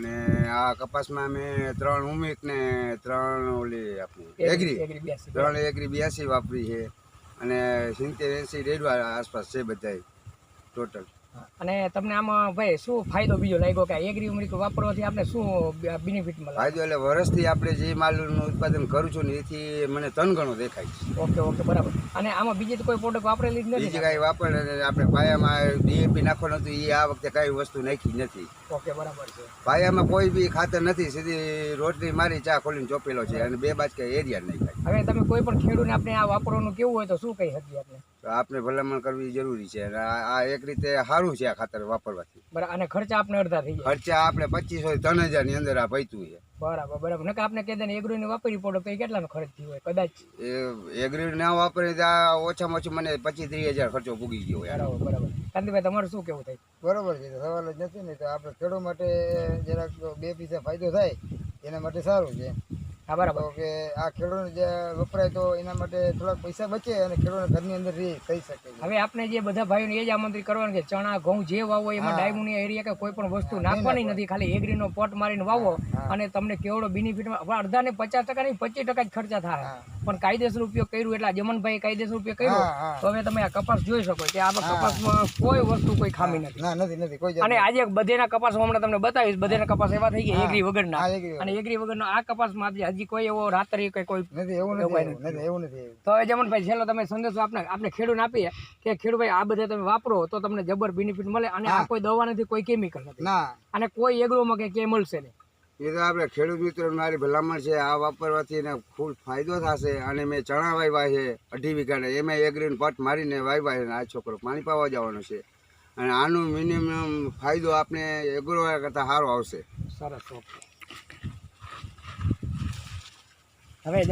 અને આ કપાસમાં અમે ત્રણ ઉમિક ને ત્રણ ઓલી આપણી એગ્રી ત્રણ એગ્રી બ્યાસી વાપરી છે. અને સિત્તેર એંસી રેડવા આસપાસ છે બધાય. ટોટલ. અને તમને આમાં ભાઈ શું ફાયદો બીજો લાગ્યો કે એગ્રી ઉમરી વાપરવાથી આપણે શું બેનિફિટ મળે? ફાયદો એટલે વર્ષથી આપણે જે માલનું ઉત્પાદન કરું છું ને એથી મને ત્રણ ગણો દેખાય છે. ઓકે ઓકે બરાબર. અને આમાં બીજી તો કોઈ પ્રોડક્ટ વાપરેલી જ નથી બીજી કાંઈ વાપરે આપણે પાયામાં ડીએપી નાખવાનું હતું એ આ વખતે કાંઈ વસ્તુ નાખી નથી. ઓકે બરાબર છે. પાયામાં કોઈ બી ખાતર નથી સીધી રોટલી મારી ચા ખોલીને ચોપેલો છે અને બે બાજકા એરિયા નહીં ખાય હવે તમે કોઈ પણ ખેડૂતને આપણે આ વાપરવાનું કેવું હોય તો શું કહી શકીએ આપણે? તો આપણે ભલામણ કરવી જરૂરી છે અને આ એક રીતે સારું છે આ ખાતર વાપરવાથી. બરાબર અને ખર્ચા આપણે અડધા થઈ જાય ખર્ચા આપણે પચીસો ત્રણ હજારની અંદર આ પૈતું છે. બરાબર બરાબર. નકર આપણે કહી દે ને વાપરી પડો તો એ કેટલાનો ખર્ચ થયો હોય? કદાચ. એ એગ્રી ના વાપરે તો આ ઓછામાં ઓછું મને પચીસ ત્રીસ હજાર ખર્ચો પૂગી ગયો યાર બરાબર બરાબર. કાંતિભાઈ તમારું શું કેવું થાય? બરાબર છે સવાલ જ નથી ને તો આપણે ખેડૂત માટે જરાક બે પૈસા ફાયદો થાય એના માટે સારું છે. હા બરાબર. કે આ ખેડૂતને જે વપરાય તો એના માટે થોડાક પૈસા બચે અને ખેડૂતને ઘરની અંદર રહી થઈ શકે હવે આપણે જે બધા ભાઈઓને એ જ આમંત્રિત કરવાનું કે ચણા ઘઉં જે વાવો એમાં ડાયમુનિયા એરિયા કે કોઈ પણ વસ્તુ નાખવાની નથી ખાલી એગ્રીનો પોટ મારીને વાવો અને તમને કેવડો બેનિફિટમાં અડધા ને પચાસ ટકા નહીં પચીસ ટકા જ ખર્ચા થાય. પણ કાયદેસર ઉપયોગ કર્યું એટલે જમનભાઈ કાયદેસર ઉપયોગ કર્યો. તો હવે તમે આ કપાસ જોઈ શકો કે આ કપાસમાં કોઈ વસ્તુ કોઈ ખામી નથી. ના નથી નથી કોઈ અને આજે બધેના કપાસ હું હમણાં તમને બતાવીશ બધેના કપાસ એવા થઈ ગયા એગ્રી વગરના. અને એગ્રી વગરનો આ કપાસમાં હજી- હજી કોઈ એવો રાત્રિ કે કોઈ નથી એવું નથી એવું નથી એવું નથી. એવું. તો હવે જમનભાઈ છેલ્લો તમે સંદેશો આપણે આપણે ખેડૂતને આપીએ કે ખેડૂતભાઈ આ બધા તમે વાપરો તો તમને જબર બેનિફિટ મળે અને આ કોઈ દવા નથી કોઈ કેમિકલ નથી. ના. અને કોઈ એગ્રોમાં કે કે મળશે નહીં. એ તો આપણે ખેડૂત મિત્રો મારી ભલામણ છે આ વાપરવાથી એને ખૂબ ફાયદો થશે અને મેં ચણા વાવ્યા છે અઢી વીઘાને. એમાં એગ્રીન પટ મારીને વાવ્યા છે આ છોકરો. પાણી પાવા જવાનો છે. અને આનું મિનિમમ ફાયદો આપણે એગ્રો કરતાં સારો આવશે. સરસ ઓકે. હવે